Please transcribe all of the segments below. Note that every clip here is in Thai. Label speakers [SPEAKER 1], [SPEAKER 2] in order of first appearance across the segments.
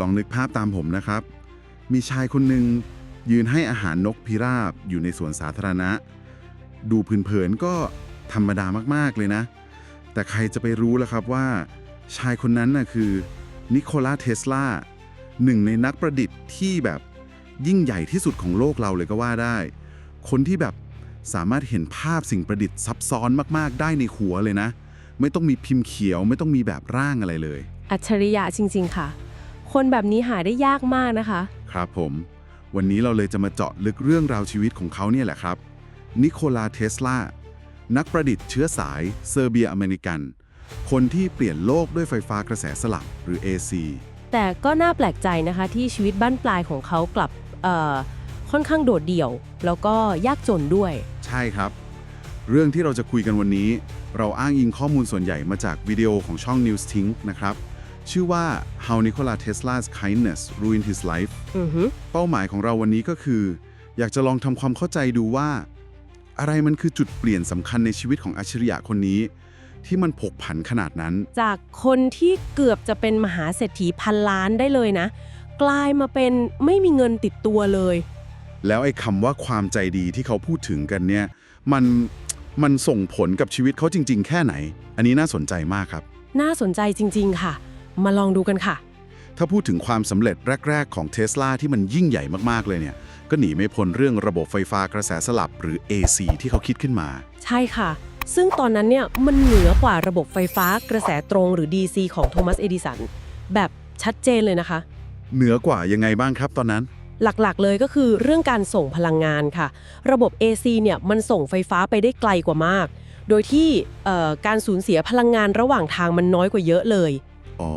[SPEAKER 1] ลองนึกภาพตามผมนะครับ มีชายคนหนึ่งยืนให้อาหารนกพิราบอยู่ในสวนสาธารณะ ดูเผินก็ธรรมดามากๆเลยนะ แต่ใครจะไปรู้ล่ะครับว่า ชายคนนั้นน่ะคือนิโคลาเทสลาหนึ่งในนักประดิษฐ์ที่แบบยิ่งใหญ่ที่สุดของโลกเราเลยก็ว่าได้ คนที่แบบสามารถเห็นภาพสิ่งประดิษฐ์ซับซ้อนมาก ๆ ได้ในหัวเลยนะ ไม่ต้องมีพิมพ์เขียว ไม่ต้องมีแบบร่างอะไรเลย
[SPEAKER 2] อัจฉริยะจริง ๆ ค่ะ คนแบบนี้หาได้ยากมากนะคะ
[SPEAKER 1] ครับผม วันนี้เราเลยจะมาเจาะลึกเรื่องราวชีวิตของเขาเนี่ยแหละครับ นิโคลาเทสลา นักประดิษฐ์เชื้อสายเซอร์เบียอเมริกัน คนที่เปลี่ยนโลกด้วยไฟฟ้ากระแสสลับหรือ AC
[SPEAKER 2] แต่ก็น่าแปลกใจนะคะที่ชีวิตบ้านปลายของเขากลับเอ่อค่อนข้างโดดเดี่ยว แล้วก็ยากจนด้วย
[SPEAKER 1] ใช่ครับ เรื่องที่เราจะคุยกันวันนี้ เราอ้างอิงข้อมูลส่วนใหญ่มาจากวิดีโอของช่อง News Think นะครับ ชื่อว่า How Nikola Tesla's Kindness Ruined His Life
[SPEAKER 2] อือฮึ
[SPEAKER 1] เป้าหมายของเราวันนี้ก็คือ อยากจะลองทำความเข้าใจดูว่า อะไรมันคือจุดเปลี่ยนสำคัญในชีวิตของอัจฉริยะคนนี้ ที่มันผกผันขนาดนั้น
[SPEAKER 2] จากคนที่เกือบจะเป็นมหาเศรษฐีพันล้านได้เลยนะ กลายมาเป็นไม่มีเงินติดตัวเลย
[SPEAKER 1] แล้วไอ้คำว่าความใจดีที่เขาพูดถึงกันเนี่ย มันมันส่งผลกับชีวิตเขาจริง ๆ แค่ไหน อันนี้น่าสนใจมากครับ
[SPEAKER 2] น่าสนใจจริง ๆ ค่ะ มาลองดูกันค่ะ
[SPEAKER 1] ถ้าพูดถึงความสำเร็จแรก ๆ ของเท s l a ที่มันยิ่งใหญ่มากๆเลยเนี่ย ก็หนีไม่พ้นเรื่องระบบไฟฟ้ากระแสสลับหรือ AC ที่เขาคิดขึ้นมา
[SPEAKER 2] ใช่ค่ะ ซึ่งตอนนั้นเนี่ยมันเหนือกว่าระบบไฟฟ้ากระแสตรงหรือ DC ของโทมัสเอดิสันแบบชัดเจนเลยนะคะ
[SPEAKER 1] เหนือกว่ายังไงบ้างครับตอนนั้น
[SPEAKER 2] หลักๆเลยก็คือเรื่องการส่งพลังงานค่ะ ระบบ AC เนี่ยมันส่งไฟฟ้าไปได้ไกลกว่ามาก โดยที่เอ่อการสูญเสียพลังงานระหว่างทางมันน้อยกว่าเยอะเลย
[SPEAKER 1] อ๋อ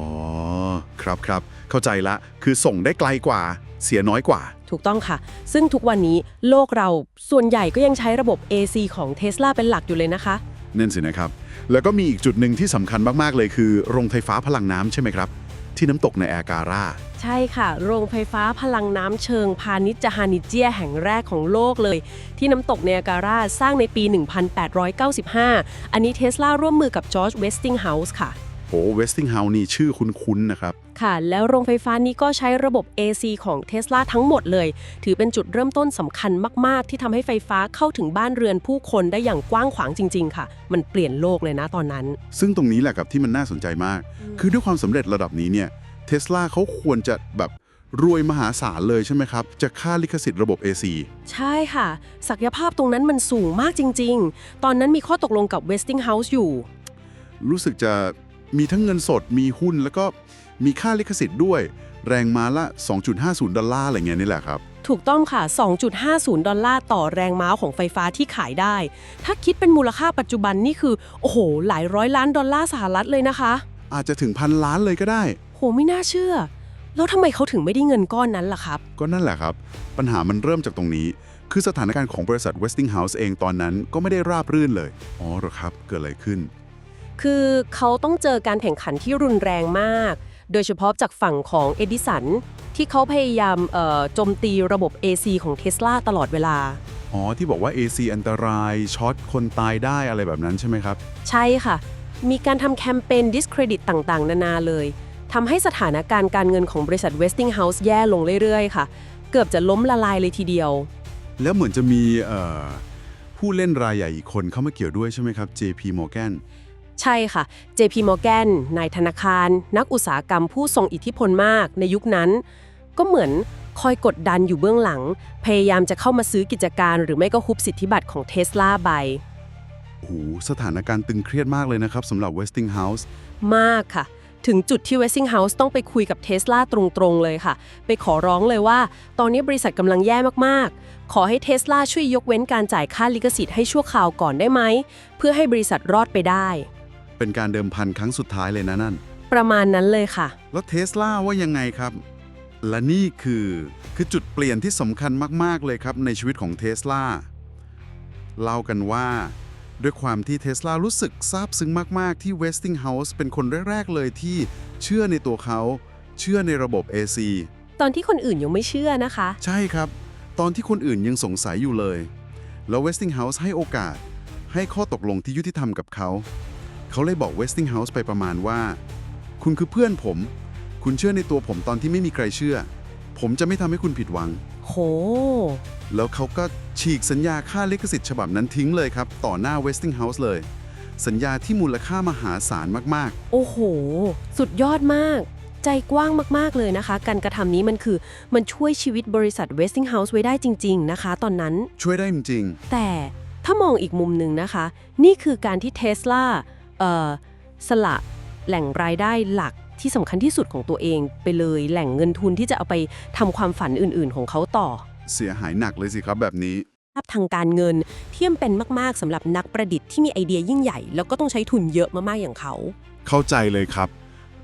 [SPEAKER 1] ครับครับเข้าใจละ คือส่งได้ไกลกว่า เสียน้อยกว่า
[SPEAKER 2] ถูกต้องค่ะ ซึ่งทุกวันนี้โลกเราส่วนใหญ่ก็ยังใช้ระบบ AC ของ Tesla เป็นหลักอยู่เลยนะคะ
[SPEAKER 1] นั่นสินะครับ แล้วก็มีอีกจุดหนึ่งที่สำคัญมาก ๆ เลยคือ โรงไฟฟ้าพลังน้ำใช่ไหมครับ ที่น้ำตกในแอการา
[SPEAKER 2] ใช่ค่ะ โรงไฟฟ้าพลังน้ำเชิงพาณิชย์จาฮานิเจียแห่งแรกของโลกเลย ที่น้ำตกเนยการาสร้างในปี 1895 อันนี้เทสลาร่วมมือกับจอร์จเวสติงเฮาส์ค่ะ
[SPEAKER 1] โอ้เวสติงเฮาส์นี่ชื่อคุ้นๆนะครับ
[SPEAKER 2] ค่ะ แล้วโรงไฟฟ้านี้ก็ใช้ระบบ AC ของเทสลาทั้งหมดเลย ถือเป็นจุดเริ่มต้นสำคัญมาก ๆ ที่ทำให้ไฟฟ้าเข้าถึงบ้านเรือนผู้คนได้อย่างกว้างขวางจริง ๆ ค่ะ มันเปลี่ยนโลกเลยนะตอนนั้น
[SPEAKER 1] ซึ่งตรงนี้แหละครับที่มันน่าสนใจมาก คือด้วยความสำเร็จระดับนี้เนี่ยเทสลาเขาควรจะแบบรวยมหาศาลเลยใช่ไหมครับจะค่าลิขสิทธิ์ระบบ AC
[SPEAKER 2] ใช่ค่ะ ศักยภาพตรงนั้นมันสูงมากจริง ๆ ตอนนั้นมีข้อตกลงกับ Westinghouse อยู่
[SPEAKER 1] รู้สึกจะ มีทั้งเงินสดมีหุ้นแล้วก็มีค่าลิขสิทธิ์ด้วย แรงม้าละ 2.50 ดอลลาร์อะไรเงี้ยนี่แหละครับ
[SPEAKER 2] ถูกต้องค่ะ 2.50 ดอลลาร์ต่อแรงม้าของไฟฟ้าที่ขายได้ ถ้าคิดเป็นมูลค่าปัจจุบันนี่คือ โอ้โห หลายร้อยล้านดอลลาร์สหรัฐเลยนะคะ
[SPEAKER 1] อาจจะถึงพันล้านเลยก็ได้
[SPEAKER 2] โหไม่น่าเชื่อ แล้วทำไมเขาถึงไม่ได้เงินก้อนนั้นล่ะครับ
[SPEAKER 1] ก็นั่นแหละครับ ปัญหามันเริ่มจากตรงนี้ คือสถานการณ์ของบริษัท Westinghouse เองตอนนั้นก็ไม่ได้ราบรื่นเลย อ๋อเหรอครับ เกิดอะไรขึ้น
[SPEAKER 2] คือเขาต้องเจอการแข่งขันที่รุนแรงมาก โดยเฉพาะจากฝั่งของเอดิสันที่เขาพยายามเอ่อโจมตีระบบ AC ของเท s l a ตลอดเวลา
[SPEAKER 1] อ๋อ ที่บอกว่า AC อันตรายช็อตคนตายได้อะไรแบบนั้นใช่ไหมครับ
[SPEAKER 2] ใช่ค่ะ มีการทำแคมเปญ discredit ต่างๆ นานาเลยทำให้สถานการณ์การเงินของบริษัท Westinghouse แย่ลงเรื่อยๆ ค่ะ เกือบจะล้มละลายเลยทีเดียว
[SPEAKER 1] แล้วเหมือนจะมีเอ่อผู้เล่นรายใหญ่อีกคนเข้ามาเกี่ยวด้วยใช่ไหมครับ JP Morgan
[SPEAKER 2] ใช่ค่ะ JP Morgan นายธนาคาร นักอุตสาหกรรมผู้ทรงอิทธิพลมากในยุคนั้น ก็เหมือนคอยกดดันอยู่เบื้องหลัง พยายามจะเข้ามาซื้อกิจการ หรือไม่ก็ฮุบสิทธิบัตรของเท s l a ไป
[SPEAKER 1] โอ้โหสถานการณ์ตึงเครียดมากเลยนะครับสำหรับ Westinghouse
[SPEAKER 2] มากค่ะ ถึงจุดที่ Westinghouse ต้องไปคุยกับเท s l a ตรงๆเลยค่ะ ไปขอร้องเลยว่า ตอนนี้บริษัทกำลังแย่มากๆ ขอให้เท s l a ช่วยยกเว้นการจ่ายค่าลิขสิทธิ์ให้ชั่วคราวก่อนได้ไหม เพื่อให้บริษัทรอดไปได้
[SPEAKER 1] เป็นการเดิมพันครั้งสุดท้ายเลยนะนั่น
[SPEAKER 2] ประมาณนั้นเลยค่ะ
[SPEAKER 1] แล้วเทสลาว่ายังไงครับ และนี่คือคือจุดเปลี่ยนที่สำคัญมาก ๆ เลยครับในชีวิตของเทสลาเล่ากันว่า ด้วยความที่เทสลารู้สึกซาบซึ้งมาก ๆ ที่ Westinghouse เป็นคนแรก ๆ เลยที่เชื่อในตัวเขา เชื่อในระบบ AC
[SPEAKER 2] ตอนที่คนอื่นยังไม่เชื่อนะคะ
[SPEAKER 1] ใช่ครับ ตอนที่คนอื่นยังสงสัยอยู่เลย แล้ว Westinghouse ให้โอกาส ให้ข้อตกลงที่ยุติธรรมกับเขา เขาเลยบอก Westinghouse ไปประมาณว่า คุณคือเพื่อนผม
[SPEAKER 3] คุณเชื่อในตัวผมตอนที่ไม่มีใครเชื่อ ผมจะไม่ทำให้คุณผิดหวัง
[SPEAKER 2] โห
[SPEAKER 3] แล้วเขาก็ฉีกสัญญาค่าลิขสิทธิ์ฉบับนั้นทิ้งเลยครับ ต่อหน้า Westinghouse เลย สัญญาที่มูลค่ามหาศาลมาก
[SPEAKER 2] โอ้โห สุดยอดมาก ใจกว้างมากๆเลยนะคะ การกระทำนี้มันคือมันช่วยชีวิตบริษัท Westinghouse ไว้ได้จริง ๆ นะคะ ตอนนั้น
[SPEAKER 3] ๆ ช่วยได้จริง
[SPEAKER 2] แต่ถ้ามองอีกมุมหนึ่งนะคะ นี่คือการที่เทสลาเอ่อ สละแหล่งรายได้หลักที่สำคัญที่สุดของตัวเองไปเลยแหล่งเงินทุนที่จะเอาไปทำความฝันอื่นๆ ของเขาต่อ
[SPEAKER 3] ๆเสียหายหนักเลยสิครับแบบนี้
[SPEAKER 2] ภาพทางการเงินที่ยมเป็นมากๆสำหรับนักประดิษฐ์ที่มีไอเดียยิ่งใหญ่ แล้วก็ต้องใช้ทุนเยอะมากๆอย่างเขา
[SPEAKER 1] เข้าใจเลยครับ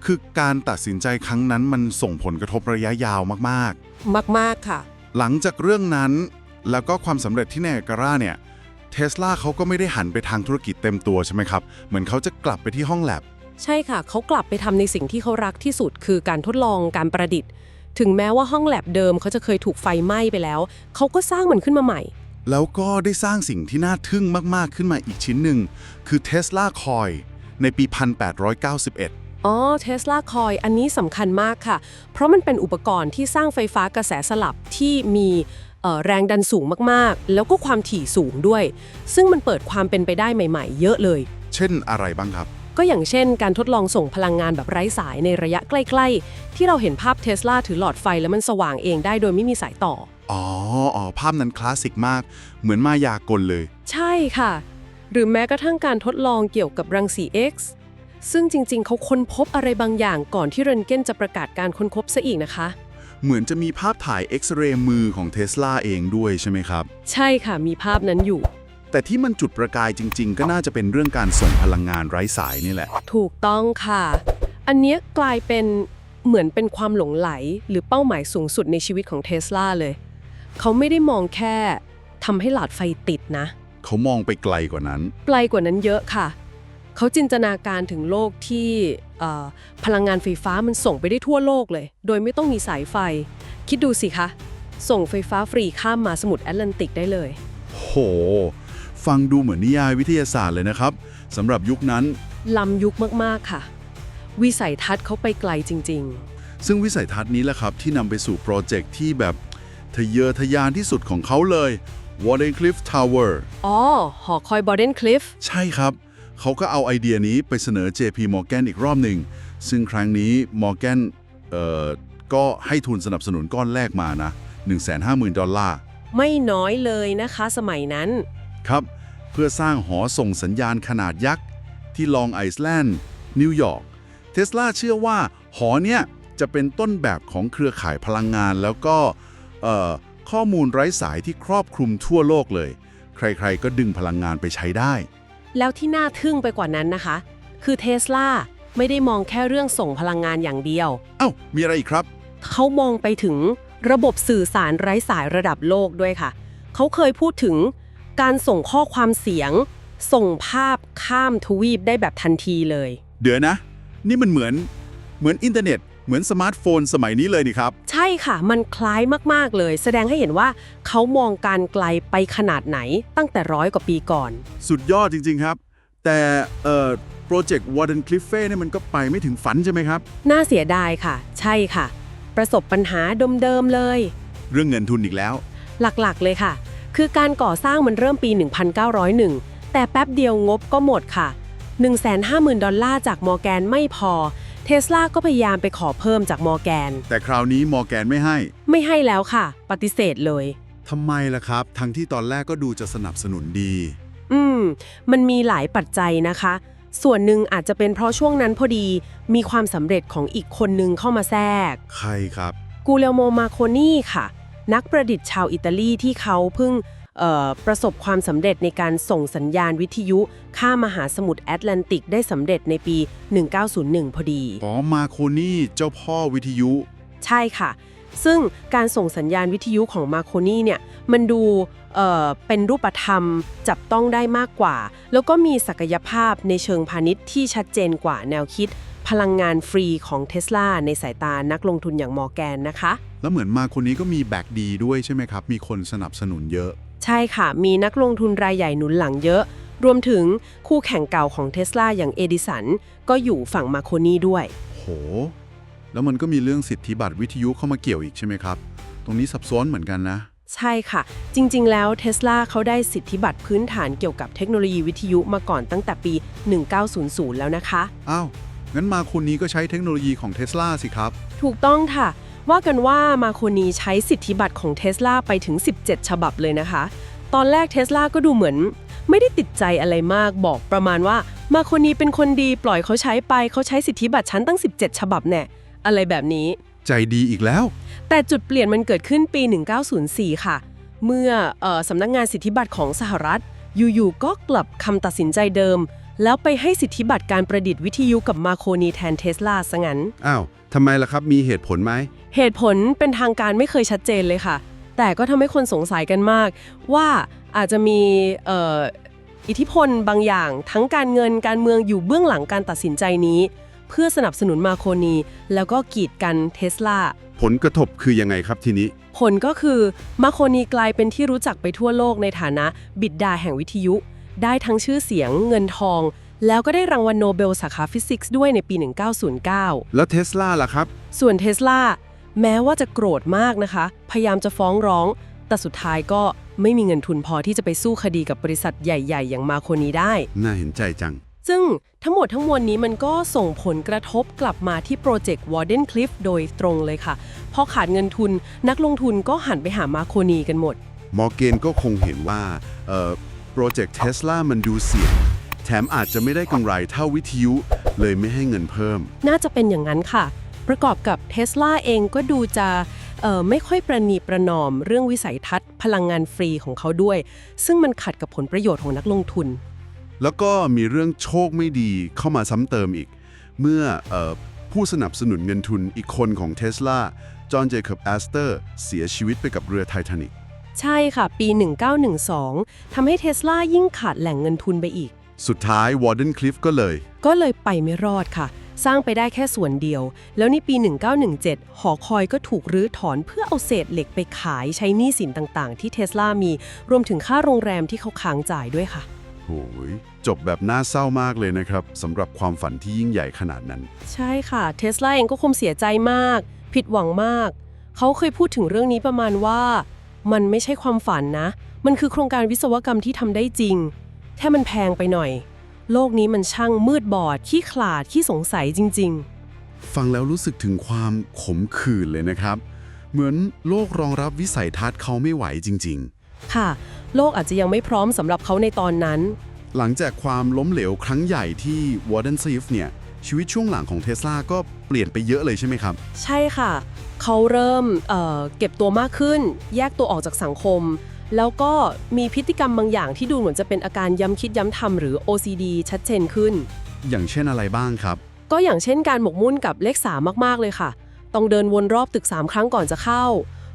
[SPEAKER 1] คือการตัดสินใจครั้งนั้นมันส่งผลกระทบระยะยาวมาก
[SPEAKER 2] มากๆค่ะ
[SPEAKER 1] ๆ หลังจากเรื่องนั้นแล้วก็ความสำเร็จที่ในการ่าเนี่ย เทสลาเขาก็ไม่ได้หันไปทางธุรกิจเต็มตัวใช่ไหมครับ เหมือนเขาจะกลับไปที่ห้องแลบ
[SPEAKER 2] ใช่ค่ะ เขากลับไปทำในสิ่งที่เขารักที่สุด คือการทดลองการประดิษฐ์ ถึงแม้ว่าห้องแลบเดิมเขาจะเคยถูกไฟไหม้ไปแล้ว เขาก็สร้างมันขึ้นมาใหม่
[SPEAKER 1] แล้วก็ได้สร้างสิ่งที่น่าทึ่งมากๆขึ้นมาอีกชิ้นหนึ่ง คือ Tesla Coil ในปี 1891
[SPEAKER 2] อ๋อเทสลาคอยอันนี้สำคัญมากค่ะ เพราะมันเป็นอุปกรณ์ที่สร้างไฟฟ้ากระแสสลับที่มีเอ่อ แรงดันสูงมากๆ แล้วก็ความถี่สูงด้วย ซึ่งมันเปิดความเป็นไปได้ใหม่ ๆ เยอะเลย
[SPEAKER 1] เช่นอะไรบ้างครับ
[SPEAKER 2] ก็อย่างเช่น การทดลองส่งพลังงานแบบไร้สายในระยะใกล้ๆ ที่เราเห็นภาพเทสลาถือหลอดไฟแล้วมันสว่างเองได้โดยไม่มีสายต่อ
[SPEAKER 1] อ๋ออ๋อภาพนั้นคลาสสิกมาก เหมือนมายากลเลย
[SPEAKER 2] ใช่ค่ะ หรือแม้กระทั่งการทดลองเกี่ยวกับรังสี X ซึ่งจริงๆ เขาค้นพบอะไรบางอย่างก่อนที่เรนเกนจะประกาศการค้นพบซะอีกนะคะ
[SPEAKER 1] เหมือนจะมีภาพถ่ายเอ็กซเรย์มือของเทสลาเองด้วยใช่ไหมครับ
[SPEAKER 2] ใช่ค่ะมีภาพนั้นอยู่
[SPEAKER 1] แต่ที่มันจุดประกายจริง ๆ ก็น่าจะเป็นเรื่องการส่งพลังงานไร้สายนี่แหละ
[SPEAKER 2] ถูกต้องค่ะ อันเนี้ยกลายเป็นเหมือนเป็นความหลงไหล หรือเป้าหมายสูงสุดในชีวิตของเทสลาเลย เขาไม่ได้มองแค่ทำให้หลอดไฟติดนะ
[SPEAKER 1] เขามองไปไกลกว่านั้น
[SPEAKER 2] ไกลกว่านั้นเยอะค่ะ เขาจินตนาการถึงโลกที่เอ่อพลังงานไฟฟ้ามันส่งไปได้ทั่วโลกเลย โดยไม่ต้องมีสายไฟ คิดดูสิคะ ส่งไฟฟ้าฟรีข้ามมหาสมุทรแอตแลนติกได้เลย
[SPEAKER 1] โห ฟังดูเหมือนนิยายวิทยาศาสตร์เลยนะครับสำหรับยุคนั้น
[SPEAKER 2] ล้ำยุคมากๆค่ะ วิสัยทัศน์เขาไปไกลจริง
[SPEAKER 1] ซึ่งวิสัยทัศน์นี้แหละครับที่นำไปสู่โปรเจกต์ที่แบบทะเยอทะยานที่สุดของเขาเลย Wardenclyffe Tower
[SPEAKER 2] ๆอ๋อ หอคอยบอร์เดนคลิฟ
[SPEAKER 1] ใช่ครับ เขาก็เอาไอเดียนี้ไปเสนอ JP Morgan อีกรอบหนึ่ง ซึ่งครั้งนี้ Morgan เอ่อก็ให้ทุนสนับสนุนก้อนแรกมานะ 150,000 ดอลลาร์
[SPEAKER 2] ไม่น้อยเลยนะคะสมัยนั้น
[SPEAKER 1] ครับ เพื่อสร้างหอส่งสัญญาณขนาดยักษ์ ที่ลองไอซ์แลนด์นิวยอร์กเทสลาเชื่อว่าหอเนี้ยจะเป็นต้นแบบของเครือข่ายพลังงานแล้วก็เอ่อข้อมูลไร้สายที่ครอบคลุมทั่วโลกเลย ใครๆก็ดึงพลังงานไปใช้ได้
[SPEAKER 2] แล้วที่น่าทึ่งไปกว่านั้นนะคะ คือเทสลาไม่ได้มองแค่เรื่องส่งพลังงานอย่างเดียว
[SPEAKER 1] เอ้า มีอะไรอีกครับ
[SPEAKER 2] เขามองไปถึงระบบสื่อสารไร้สายระดับโลกด้วยค่ะ เขาเคยพูดถึงการส่งข้อความเสียง ส่งภาพข้ามทวีปได้แบบทันทีเลย
[SPEAKER 1] เดี๋ยวนะ นี่มันเหมือน เหมือนอินเทอร์เน็ต เหมือนสมาร์ทโฟนสมัยนี้เลยนี่ครับ
[SPEAKER 2] ใช่ค่ะ มันคล้ายมากๆเลย แสดงให้เห็นว่าเขามองการไกลไปขนาดไหนตั้งแต่ร้อยกว่าปีก่อน
[SPEAKER 1] สุดยอดจริง ๆครับ แต่เอ่อโปรเจกต์วอร์เดนคลิฟเฟ่เนี่ยมันก็ไปไม่ถึงฝันใช่ไหมครับ
[SPEAKER 2] น่าเสียดายค่ะ ใช่ค่ะ ประสบปัญหาเดิมๆเลย
[SPEAKER 1] เรื่องเงินทุนอีกแล้ว
[SPEAKER 2] หลักๆเลยค่ะ คือการก่อสร้างมันเริ่มปี 1901 แต่แป๊บเดียวงบก็หมดค่ะ 150,000 ดอลลาร์จากมอร์แกนไม่พอ เทสลาก็พยายามไปขอเพิ่มจากมอร์แกน
[SPEAKER 1] แต่คราวนี้มอร์แกนไม่ให้
[SPEAKER 2] ไม่ให้แล้วค่ะ ปฏิเสธเลย
[SPEAKER 1] ทำไมล่ะครับ ทั้งที่ตอนแรกก็ดูจะสนับสนุนดี
[SPEAKER 2] อืม มันมีหลายปัจจัยนะคะ ส่วนหนึ่งอาจจะเป็นเพราะช่วงนั้นพอดี มีความสำเร็จของอีกคนนึงเข้ามาแทรก
[SPEAKER 1] ใครครับ
[SPEAKER 2] กูเลโมมาโคนีค่ะ นักประดิษฐ์ชาวอิตาลีที่เขาเพิ่งเอ่อ ประสบความสำเร็จในการส่งสัญญาณวิทยุ ข้ามมหาสมุทรแอตแลนติกได้สำเร็จในปี 1901 พอดี
[SPEAKER 1] อ๋อ มาโคนี่เจ้าพ่อวิทยุ
[SPEAKER 2] ใช่ค่ะ ซึ่งการส่งสัญญาณวิทยุของมาโคนีเนี่ย มันดูเอ่อเป็นรูปธรรมจับต้องได้มากกว่า แล้วก็มีศักยภาพในเชิงพาณิชย์ที่ชัดเจนกว่าแนวคิด พลังงานฟรีของเทสลาในสายตานักลงทุนอย่างมอร์แกนนะคะ
[SPEAKER 1] แล้วเหมือนมาโคนี้ก็มีแบ็กดีด้วยใช่ไหมครับ มีคนสนับสนุนเยอะ
[SPEAKER 2] ใช่ค่ะ มีนักลงทุนรายใหญ่หนุนหลังเยอะ รวมถึงคู่แข่งเก่าของเทสลาอย่างเอดิสัน ก็อยู่ฝั่งมาโคนีด้วย
[SPEAKER 1] โห แล้วมันก็มีเรื่องสิทธิบัตรวิทยุเข้ามาเกี่ยวอีกใช่ไหมครับ ตรงนี้ซับซ้อนเหมือนกันนะ
[SPEAKER 2] ใช่ค่ะ จริง ๆ แล้วเท s l a เขาได้สิทธิบัตรพื้นฐานเกี่ยวกับเทคโนโลยีวิทยุมาก่อนตั้งแต่ปี 1900 แล้วนะคะ
[SPEAKER 1] อ้าว งั้นมาคนนี้ก็ใช้เทคโนโลยีของเทสลาสิครับ
[SPEAKER 2] ถูกต้องค่ะ ว่ากันว่ามาโคนีใช้สิทธิบัตรของเท s l a ไปถึง 17 ฉบับเลยนะคะ ตอนแรกเท s l a ก็ดูเหมือน ไม่ได้ติดใจอะไรมากบอกประมาณว่ามาโคนีเป็นคนดีปล่อยเขาใช้ไปเขาใช้สิทธิบัตรฉันตั้ง 17 ฉบับแน่อะไรแบบนี้
[SPEAKER 1] ใจดีอีกแล้ว
[SPEAKER 2] แต่จุดเปลี่ยนมันเกิดขึ้นปี 1904 ค่ะ เมื่อเออสำนักงานสิทธิบัตรของสหรัฐ อยู่ๆก็กลับคำตัดสินใจเดิม แล้วไปให้สิทธิบัตรการประดิษฐ์วิทยุกับมาโคนีแทนเทสลาซะงั้น
[SPEAKER 1] อ้าว ทำไมล่ะครับมีเหตุผลไหม
[SPEAKER 2] เหตุผลเป็นทางการไม่เคยชัดเจนเลยค่ะ แต่ก็ทำให้คนสงสัยกันมาก ว่าอาจจะมีเอ่ออิทธิพลบางอย่าง ทั้งการเงินการเมืองอยู่เบื้องหลังการตัดสินใจนี้ เพื่อสนับสนุนมาโคนี แล้วก็กีดกันเทสลา
[SPEAKER 1] ผลกระทบคือยังไงครับทีนี้
[SPEAKER 2] ผลก็คือมาโคนีกลายเป็นที่รู้จักไปทั่วโลกในฐานะบิดาแห่งวิทยุ ได้ทั้งชื่อเสียงเงินทอง แล้วก็ได้รางวัลโนเบลสาขาฟิสิกส์ด้วยในปี 1909
[SPEAKER 1] แล้วเทสลาล่ะครับ
[SPEAKER 2] ส่วนเทสลาแม้ว่าจะโกรธมากนะคะ พยายามจะฟ้องร้อง แต่สุดท้ายก็ไม่มีเงินทุนพอที่จะไปสู้คดีกับบริษัทใหญ่ ๆ อย่างมาโคนีได้
[SPEAKER 1] น่าเห็นใจจัง
[SPEAKER 2] ซึ่งทั้งหมดทั้งมวลนี้มันก็ส่งผลกระทบกลับมาที่โปรเจกต์ Warden Cliff โดยตรงเลยค่ะ พอขาดเงินทุนนักลงทุนก็หันไปหามาโคนีกันหมด
[SPEAKER 1] มอร์เกนก็คงเห็นว่าเอ่อโปรเจกต์เทสลามันดูเสี่ยง แถมอาจจะไม่ได้กำไรเท่าวิทยุ เลยไม่ให้เงินเพิ่ม
[SPEAKER 2] น่าจะเป็นอย่างนั้นค่ะ ประกอบกับเทสลาเองก็ดูจะเอ่อไม่ค่อยประนีประนอมเรื่องวิสัยทัศน์ พลังงานฟรีของเขาด้วย ซึ่งมันขัดกับผลประโยชน์ของนักลงทุน
[SPEAKER 1] แล้วก็มีเรื่องโชคไม่ดีเข้ามาซ้ำเติมอีก เมื่อเออผู้สนับสนุนเงินทุนอีกคนของเทสลาจอห์นเจคอบแอสเตอร์เสียชีวิตไปกับเรือไททานิก
[SPEAKER 2] ใช่ค่ะ ปี 1912 ทำให้เทสลายิ่งขาดแหล่งเงินทุนไปอีก
[SPEAKER 1] สุดท้ายวอร์เดนคลิฟก็เลย
[SPEAKER 2] ก็เลยไปไม่รอดค่ะ สร้างไปได้แค่ส่วนเดียว แล้วในปี 1917 หอคอยก็ถูกรื้อถอนเพื่อเอาเศษเหล็กไปขายใช้หนี้สินต่างๆ ที่เทสลามี รวมถึงค่าโรงแรมที่เขาค้างจ่ายด้วยค่ะ
[SPEAKER 1] โอ้ยจบแบบน่าเศร้ามากเลยนะครับสำหรับความฝันที่ยิ่งใหญ่ขนาดนั้น
[SPEAKER 2] ใช่ค่ะเทสลาเองก็คงเสียใจมาก ผิดหวังมาก เขาเคยพูดถึงเรื่องนี้ประมาณว่า มันไม่ใช่ความฝันนะ มันคือโครงการวิศวกรรมที่ทำได้จริง แค่มันแพงไปหน่อย โลกนี้มันช่างมืดบอดขี้ขลาดขี้สงสัยจริง
[SPEAKER 1] ฟังแล้วรู้สึกถึงความขมขื่นเลยนะครับ เหมือนโลกรองรับวิสัยทัศน์เขาไม่ไหวจริง
[SPEAKER 2] ๆ ค่ะ โลกอาจจะยังไม่พร้อมสำหรับเขาในตอนนั้น
[SPEAKER 1] ๆ หลังจากความล้มเหลวครั้งใหญ่ที่วอร์เดนซีฟเนี่ย ชีวิตช่วงหลังของเทสลาก็เปลี่ยนไปเยอะเลยใช่ไหมครับ
[SPEAKER 2] ใช่ค่ะ เขาเริ่มเอ่อเก็บตัวมากขึ้น แยกตัวออกจากสังคม แล้วก็มีพฤติกรรมบางอย่างที่ดูเหมือนจะเป็นอาการย้ำคิดย้ำทำหรือ OCD ชัดเจนขึ้น
[SPEAKER 1] อย่างเช่นอะไรบ้างครับ
[SPEAKER 2] ก็อย่างเช่นการหมกมุ่นกับเลขสามมาก ๆ เลยค่ะ ต้องเดินวนรอบตึก 3 ครั้งก่อนจะเข้า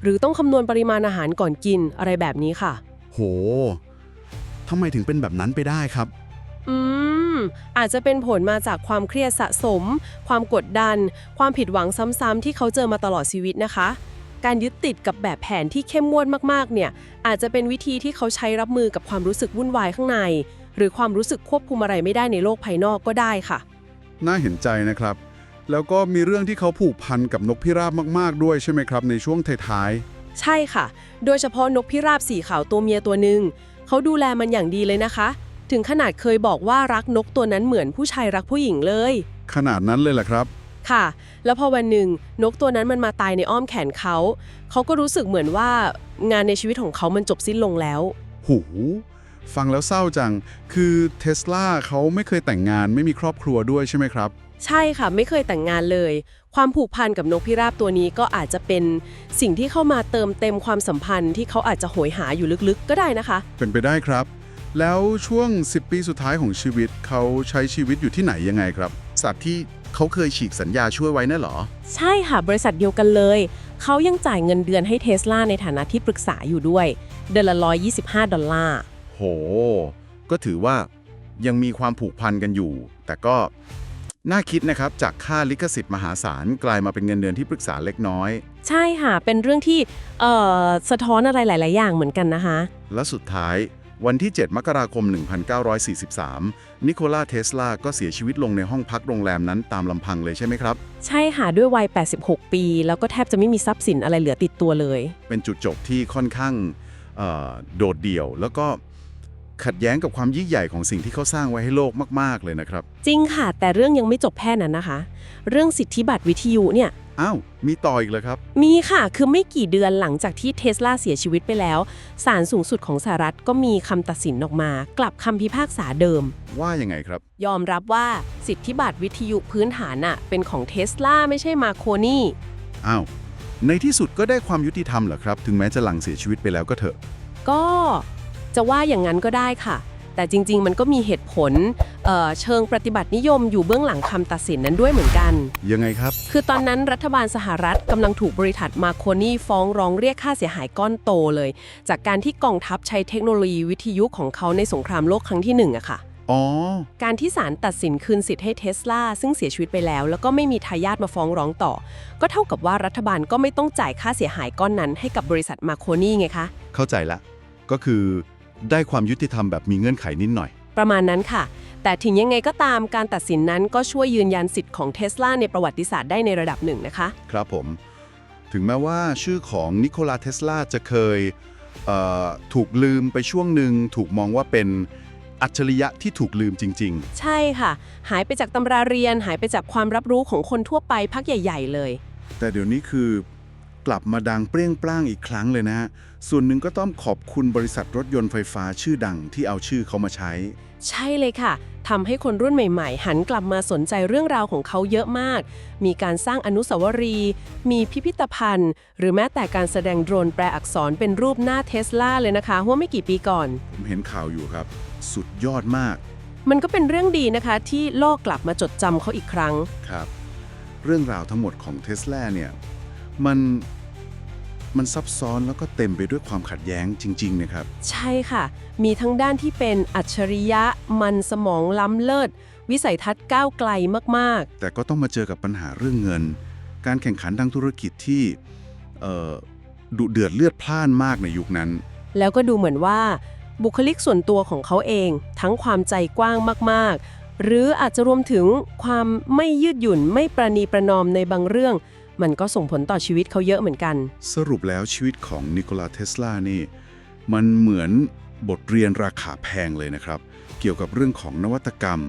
[SPEAKER 2] หรือต้องคำนวณปริมาณอาหารก่อนกินอะไรแบบนี้ค่ะ
[SPEAKER 1] โหทำไมถึงเป็นแบบนั้นไปได้ครับ
[SPEAKER 2] อืม อาจจะเป็นผลมาจากความเครียดสะสม ความกดดัน ความผิดหวังซ้ำๆที่เขาเจอมาตลอดชีวิตนะคะ การยึดติดกับแบบแผนที่เข้มงวดมากๆ เนี่ย อาจจะเป็นวิธีที่เขาใช้รับมือกับความรู้สึกวุ่นวายข้างใน หรือความรู้สึกควบคุมอะไรไม่ได้ในโลกภายนอกก็ได้ค่ะ
[SPEAKER 1] น่าเห็นใจนะครับ แล้วก็มีเรื่องที่เขาผูกพันกับนกพิราบมากๆ ด้วยใช่ไหมครับ ในช่วงท้าย
[SPEAKER 2] ใช่ค่ะ โดยเฉพาะนกพิราบสีขาวตัวเมียตัวหนึ่งเขาดูแลมันอย่างดีเลยนะคะ ถึงขนาดเคยบอกว่ารักนกตัวนั้นเหมือนผู้ชายรักผู้หญิงเลย
[SPEAKER 1] ๆขนาดนั้นเลยแหละครับ
[SPEAKER 2] ค่ะ แล้วพอวันหนึ่งนกตัวนั้นมันมาตายในอ้อมแขนเขา เขาก็รู้สึกเหมือนว่างานในชีวิตของเขามันจบสิ้นลงแล้ว
[SPEAKER 1] หูฟังแล้วเศร้าจัง คือเทสลาเขาไม่เคยแต่งงานไม่มีครอบครัวด้วยใช่ไหมครับ
[SPEAKER 2] ใช่ค่ะ ไม่เคยแต่งงานเลย ความผูกพันกับนกพิราบตัวนี้ก็อาจจะเป็นสิ่งที่เข้ามาเติมเต็มความสัมพันธ์ที่เขาอาจจะโหยหาอยู่ลึกๆ ก็ได้นะคะ
[SPEAKER 1] เป็นไปได้ครับ แล้วช่วง 10 ปีสุดท้ายของชีวิตเขาใช้ชีวิตอยู่ที่ไหนยังไงครับ สัตว์ที่ เขาเคยฉีกสัญญาช่วยไว้นั่นเหรอ
[SPEAKER 4] ใช่ค่ะ บริษัทเดียวกันเลย เขายังจ่ายเงินเดือนให้เทสลาในฐานะที่ปรึกษาอยู่ด้วย เดือนละ 125 ดอลลาร์
[SPEAKER 5] โห ก็ถือว่ายังมีความผูกพันกันอยู่ แต่ก็น่าคิดนะครับ จากค่าลิขสิทธิ์มหาศาลกลายมาเป็นเงินเดือนที่ปรึกษาเล็กน้อย
[SPEAKER 4] ใช่ค่ะ เป็นเรื่องที่เอ่อสะท้อนอะไรหลาย ๆ อย่างเหมือนกันนะคะ
[SPEAKER 5] และสุดท้าย
[SPEAKER 6] วันที่ 7 มกราคม 1943 นิโคลาเทสลาก็เสียชีวิตลงในห้องพักโรงแรมนั้นตามลำพังเลยใช่ไหมครับ
[SPEAKER 7] ใช่ค่ะด้วยวัย 86 ปี แล้วก็แทบจะไม่มีทรัพย์สินอะไรเหลือติดตัวเลย
[SPEAKER 6] เป็นจุดจบที่ค่อนข้างเอ่อโดดเดี่ยว แล้วก็ขัดแย้งกับความยิ่งใหญ่ของสิ่งที่เขาสร้างไว้ให้โลกมาก ๆ เลยนะครับ
[SPEAKER 7] จริงค่ะ แต่เรื่องยังไม่จบแค่นั้นนะคะ เรื่องสิทธิบัตรวิทยุเนี่ย
[SPEAKER 6] อ้าว มีต่ออีกเลยครับ
[SPEAKER 7] มีค่ะ คือไม่กี่เดือนหลังจากที่เทสลาเสียชีวิตไปแล้ว ศาลสูงสุดของสหรัฐก็มีคำตัดสินออกมา กลับคำพิพากษาเดิม
[SPEAKER 6] ว่ายังไงครับ
[SPEAKER 2] ยอมรับว่าสิทธิบัตรวิทยุพื้นฐานน่ะเป็นของเทสลาไม่ใช่มาโคนี่
[SPEAKER 6] อ้าว ในที่สุดก็ได้ความยุติธรรมเหรอครับ ถึงแม้จะหลังเสียชีวิตไปแล้วก็เถอะ
[SPEAKER 2] ก็จะว่าอย่างนั้นก็ได้ค่ะ แต่จริง ๆ มันก็มีเหตุผล เอ่อเชิงปฏิบัตินิยมอยู่เบื้องหลังคำตัดสินนั้นด้วยเหมือนกัน
[SPEAKER 6] ยังไงครับ
[SPEAKER 2] คือตอนนั้นรัฐบาลสหรัฐกำลังถูกบริษัทมาโคนี่ฟ้องร้องเรียกค่าเสียหายก้อนโตเลย จากการที่กองทัพใช้เทคโนโลยีวิทยุของเขาในสงครามโลกครั้งที่หนึ่งอะค่ะ
[SPEAKER 6] อ๋อ
[SPEAKER 2] การที่ศาลตัดสินคืนสิทธิ์ให้เทสลาซึ่งเสียชีวิตไปแล้ว แล้วก็ไม่มีทายาทมาฟ้องร้องต่อ ก็เท่ากับว่ารัฐบาลก็ไม่ต้องจ่ายค่าเสียหายก้อนนั้นให้กับบริษัทมาโคนี่ไงคะ
[SPEAKER 6] เข้าใจละ ก็คือได้ความยุติธรรมแบบมีเงื่อนไขนิดหน่อย
[SPEAKER 2] ประมาณนั้นค่ะ แต่ถึงยังไงก็ตามการตัดสินนั้นก็ช่วยยืนยันสิทธิ์ของเทสลาในประวัติศาสตร์ได้ในระดับหนึ่งนะคะ
[SPEAKER 6] ครับผม ถึงแม้ว่าชื่อของนิโคลาเทสลาจะเคยเอ่อถูกลืมไปช่วงหนึ่งถูกมองว่าเป็นอัจฉริยะที่ถูกลืมจริง
[SPEAKER 2] ใช่ค่ะ หายไปจากตำราเรียน หายไปจากความรับรู้ของคนทั่วไปพักใหญ่ ๆ เลย
[SPEAKER 6] ๆ แต่เดี๋ยวนี้คือกลับมาดังเปรี้ยงปร้างอีกครั้งเลยนะฮะส่วนหนึ่งก็ต้องขอบคุณบริษัทรถยนต์ไฟฟ้าชื่อดังที่เอาชื่อเขามาใช้
[SPEAKER 2] ใช่เลยค่ะทำให้คนรุ่นใหม่ ๆ หันกลับมาสนใจเรื่องราวของเขาเยอะมาก มีการสร้างอนุสาวรีย์ มีพิพิธภัณฑ์ หรือแม้แต่การแสดงโดรนแปลอักษรเป็นรูปหน้าเทสลาเลยนะคะว่าไม่กี่ปีก่อน
[SPEAKER 6] ผมเห็นข่าวอยู่ครับ สุดยอดมาก
[SPEAKER 2] มันก็เป็นเรื่องดีนะคะที่โลกกลับมาจดจำเขาอีกครั้ง
[SPEAKER 6] ครับ เรื่องราวทั้งหมดของเทสลาเนี่ย มัน มันซับซ้อนแล้วก็เต็มไปด้วยความขัดแย้งจริงๆนะครับ
[SPEAKER 2] ใช่ค่ะ มีทั้งด้านที่เป็นอัจฉริยะ มันสมองล้ำเลิศ วิสัยทัศน์ก้าวไกลมาก
[SPEAKER 6] แต่ก็ต้องมาเจอกับปัญหาเรื่องเงิน การแข่งขันทางธุรกิจที่เอ่อดุเดือดเลือดพล่านมากในยุคนั้น
[SPEAKER 2] ๆ แล้วก็ดูเหมือนว่า บุคลิกส่วนตัวของเขาเอง ทั้งความใจกว้างมากๆ หรืออาจจะรวมถึงความไม่ยืดหยุ่นไม่ประนีประนอมในบางเรื่อง มันก็ส่งผลต่อชีวิตเขาเยอะเหมือนกัน
[SPEAKER 6] สรุปแล้วชีวิตของนิโคลาเทสลานี่ มันเหมือนบทเรียนราคาแพงเลยนะครับ เกี่ยวกับเรื่องของนวัตกรรม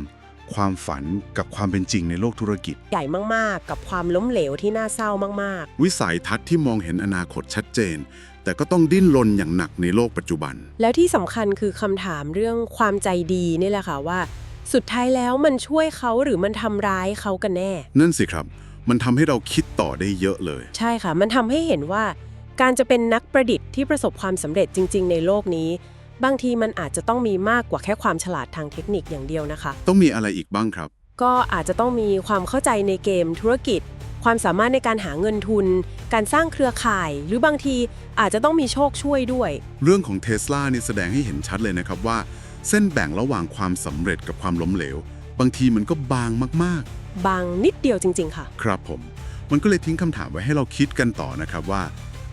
[SPEAKER 6] ความฝันกับความเป็นจริงในโลกธุรกิจ
[SPEAKER 2] ใหญ่มากๆ กับความล้มเหลวที่น่าเศร้ามาก
[SPEAKER 1] วิสัยทัศน์ที่มองเห็นอนาคตชัดเจน แต่ก็ต้องดิ้นรนอย่างหนักในโลกปัจจุบัน
[SPEAKER 2] ๆ แล้วที่สำคัญคือคำถามเรื่องความใจดีนี่แหละค่ะว่า สุดท้ายแล้วมันช่วยเขาหรือมันทำร้ายเขากันแน่
[SPEAKER 1] นั่นสิครับ มันทำให้เราคิดต่อได้เยอะเลย
[SPEAKER 2] ใช่ค่ะ มันทำให้เห็นว่า การจะเป็นนักประดิษฐ์ที่ประสบความสำเร็จจริง ๆ ในโลกนี้ บางทีมันอาจจะต้องมีมากกว่าแค่ความฉลาดทางเทคนิคอย่างเดียวนะคะ
[SPEAKER 1] ต้องมีอะไรอีกบ้างครับ
[SPEAKER 2] ก็อาจจะต้องมีความเข้าใจในเกมธุรกิจ ความสามารถในการหาเงินทุน การสร้างเครือข่าย หรือบางทีอาจจะต้องมีโชคช่วยด้วย
[SPEAKER 1] เรื่องของเทสลานี่แสดงให้เห็นชัดเลยนะครับว่า เส้นแบ่งระหว่างความสำเร็จกับความล้มเหลว บางทีมันก็บางมาก
[SPEAKER 2] บางนิดเดียวจริง ๆ ค่ะ
[SPEAKER 1] ๆครับผม มันก็เลยทิ้งคำถามไว้ให้เราคิดกันต่อนะครับว่า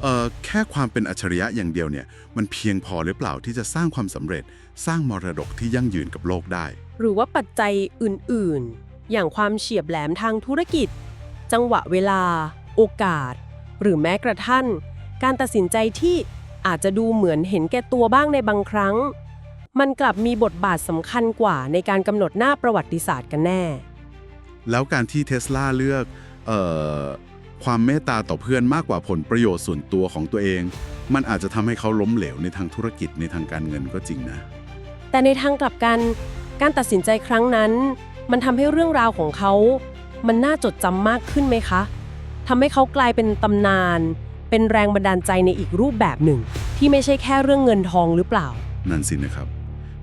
[SPEAKER 1] เอ่อแค่ความเป็นอัจฉริยะอย่างเดียวเนี่ย มันเพียงพอหรือเปล่าที่จะสร้างความสำเร็จ สร้างมรดกที่ยั่งยืนกับโลกได้
[SPEAKER 2] หรือว่าปัจจัยอื่นๆ อย่างความเฉียบแหลมทางธุรกิจ จังหวะเวลา โอกาส หรือแม้กระทั่ง การตัดสินใจที่อาจจะดูเหมือนเห็นแก่ตัวบ้างในบางครั้ง มันกลับมีบทบาทสำคัญกว่าในการกำหนดหน้าประวัติศาสตร์กันแน่
[SPEAKER 1] แล้วการที่เทสลาเลือกเอ่อความเมตตาต่อเพื่อนมากกว่าผลประโยชน์ส่วนตัวของตัวเอง มันอาจจะทำให้เขาล้มเหลวในทางธุรกิจในทางการเงินก็จริงนะ
[SPEAKER 2] แต่ในทางกลับกัน การตัดสินใจครั้งนั้น มันทำให้เรื่องราวของเขา มันน่าจดจำมากขึ้นไหมคะทำให้เขากลายเป็นตำนาน เป็นแรงบันดาลใจในอีกรูปแบบหนึ่ง ที่ไม่ใช่แค่เรื่องเงินทองหรือเปล่า
[SPEAKER 1] นั่นสินะครับ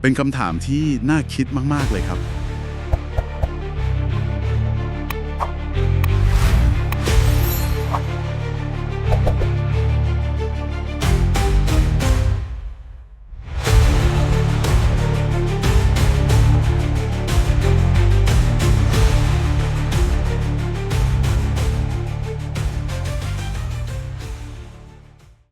[SPEAKER 1] เป็นคำถามที่น่าคิดมาก ๆ เลยครับ